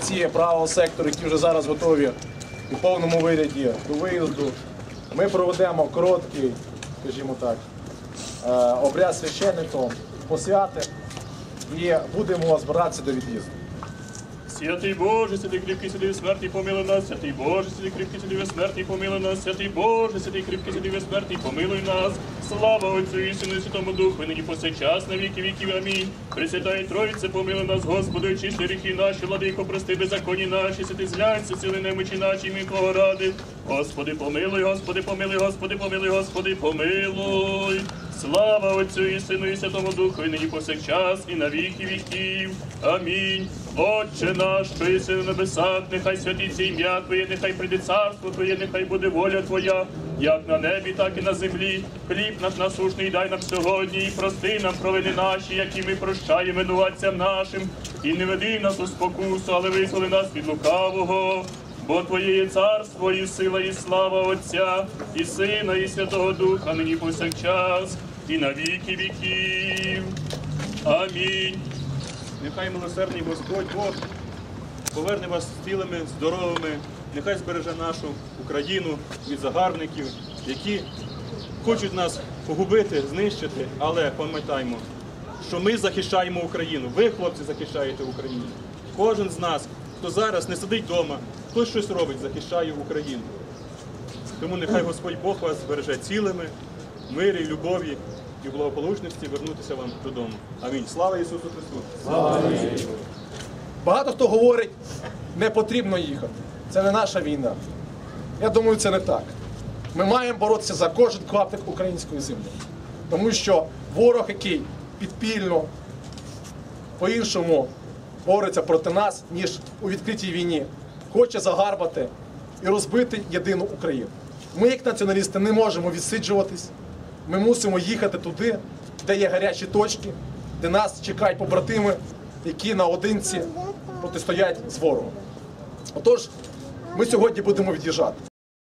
Ці правого сектору, які вже зараз готові у повному вигляді до виїзду, ми проведемо короткий, скажімо так, е, обряд священником, посвяти і будемо збиратися до від'їзду. Святий Боже, святий кріпкий, святий смерті, помилуй нас, святий Боже, святий кріпкий, святий смерті, помилуй нас, святий Боже, святий кріпкий, святий смерті, помилуй нас. Слава Отцю і Сину Святому Духу, нині повсякчас на віки віків. Амінь. Пресвятає Троїце, помилуй нас, Господи, очисти гріхи наші, владико, прости беззаконні наші, святи зглянься, сили немочі наші, ми Твого ради. Господи, помилуй, Господи, помилуй, Господи, помилуй, Господи, помилуй. Слава Отцю і Сину і Святому Духу, і нині повсякчас, і на віки віків. Амінь. Отче наш, що єси на небесах, нехай святиться ім'я Твоє, нехай прийде царство Твоє, нехай буде воля Твоя, як на небі, так і на землі. Хліб наш насушний дай нам сьогодні, і прости нам провини наші, які ми прощаємо винуватцям нашим, і не веди нас у спокусу, але визволи нас від лукавого. Бо Твоє є царство, і сила, і слава Отця, і Сина, і Святого Духа, нині повсякчас, і на віки віків. Амінь. Нехай милосердний Господь Бог поверне вас цілими, здоровими, нехай збереже нашу Україну від загарбників, які хочуть нас погубити, знищити, але пам'ятаймо, що ми захищаємо Україну. Ви, хлопці, захищаєте Україну. Кожен з нас, хто зараз не сидить вдома, хтось щось робить, захищає Україну. Тому нехай Господь Бог вас збереже цілими, мирі, любові і благополучності вернутися вам додому. Амінь. Слава Ісусу Христу! Слава Багато хто говорить, не потрібно їхати. Це не наша війна. Я думаю, це не так. Ми маємо боротися за кожен клаптик української землі. Тому що ворог, який підпільно по-іншому бореться проти нас, ніж у відкритій війні, хоче загарбати і розбити єдину Україну. Ми, як націоналісти, не можемо відсиджуватись. Ми мусимо їхати туди, де є гарячі точки, де нас чекають побратими, які наодинці протистоять з ворогом. Отож, ми сьогодні будемо від'їжджати.